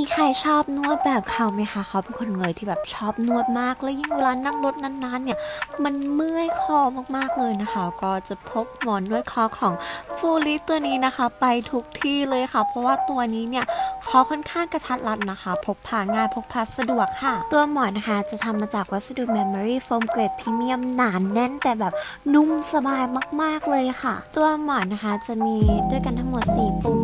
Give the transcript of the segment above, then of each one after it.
มีใครชอบนวดแบบเขาไหมคะเขาเป็นคนเลยที่แบบชอบนวดมากแล้วยิ่งเวลานั่งรถนานๆเนี่ยมันเมื่อยคอมากๆเลยนะคะ ก็จะพกหมอนนวดคอของฟูลิตัวนี้นะคะ ไปทุกที่เลยค่ะ เพราะว่าตัวนี้เนี่ยเขาค่อนข้างกระทัดรัดนะคะ พกพาง่ายพกพาสะดวกค่ะ ตัวหมอนนะคะจะทำมาจากวัสดุ Memory Foam เกรดพรีเมียมหนาแน่นแต่แบบนุ่มสบายมากๆเลยค่ะ ตัวหมอนนะคะจะมีด้วยกันทั้งหมด 4 ปุ่ม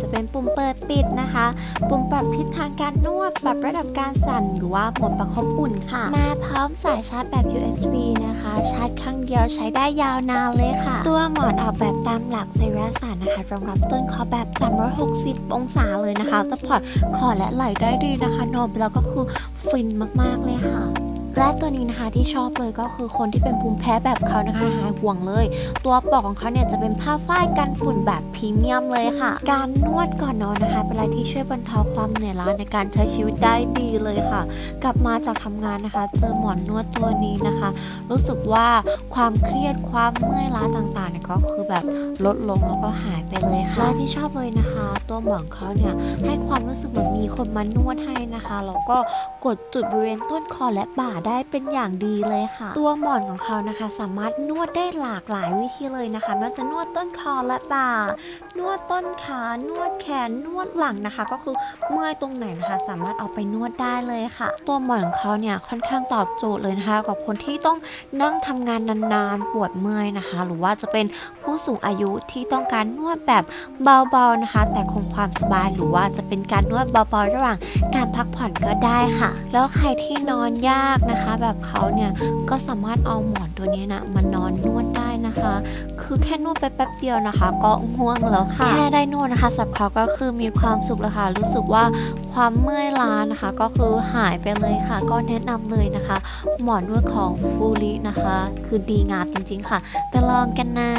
จะเป็นปุ่มเปิดปิดนะคะ ปุ่มปรับทิศทางการนวด ปรับระดับการสั่นหรือว่าโหมดประคบอุ่นค่ะ มาพร้อมสายชาร์จแบบ USB นะคะ ชาร์จครั้งเดียวใช้ได้ยาวนานเลยค่ะ ตัวหมอนออกแบบตามหลักไซรัสานนะคะรองรับต้นคอแบบ 360 องศาเลยนะคะสปอร์ตคอและไหล่ได้ดีนะคะนอนแล้วก็คือฟินมากๆเลยค่ะ และตัวนี้นะคะที่ชอบเลยก็คือคนที่เป็นภูมิแพ้แบบเขานะคะหายห่วงเลย ตัวปลอกของเขาเนี่ยจะเป็นผ้าฝ้ายกันฝุ่นแบบพรีเมียมเลยค่ะ การนวดก่อนนอนนะคะเป็นอะไรที่ช่วยบรรเทาความเหนื่อยล้าในการใช้ชีวิตได้ดีเลยค่ะ กลับมาจากทำงานนะคะ เจอหมอนนวดตัวนี้นะคะ รู้สึกว่าความเครียดความเมื่อยล้าต่างๆเนี่ยก็คือแบบลดลงแล้วก็หายไปเลยค่ะและที่ชอบเลยนะคะ ตัวหมอนเขาเนี่ยให้ความรู้สึกเหมือนมีคนมานวดให้นะคะแล้วก็กดจุดบริเวณต้นคอและบ่าได้เป็นอย่างดีเลยค่ะ ตัวหมอนของเขานะคะ สามารถนวดได้หลากหลายวิธีเลยนะคะไม่ว่าจะนวดต้นคอและบ่านวดต้นขานวดแขนนวดหลังนะคะ ก็คือเมื่อยตรงไหนนะคะ สามารถเอาไปนวดได้เลยค่ะ ตัวหมอนของเขาเนี่ยค่อนข้างตอบโจทย์เลยนะคะ กับคนที่ต้องนั่งทำงานนานๆปวดเมื่อยนะคะ หรือว่าจะเป็นผู้สูงอายุที่ต้องการนวดแบบเบาๆนะคะ แต่คงความสบายหรือว่าจะเป็นการนวดเบาๆระหว่างการพักผ่อนก็ได้ค่ะ แล้วใครที่นอนยากนะคะคะแบบเขาเนี่ยก็สามารถเอาหมอนตัวนี้นะมานอนนวดได้นะคะ คือแค่นวดไปแป๊บเดียวนะคะ ก็ง่วงแล้วค่ะ แค่ได้นวดนะคะสับเขาก็คือมีความสุขแล้วค่ะ รู้สึกว่าความเมื่อยล้านะคะ ก็คือหายไปเลยค่ะ ก็แนะนำเลยนะคะ หมอนนวดของฟูรินะคะ คือดีงามจริงๆค่ะ ไปลองกันนะ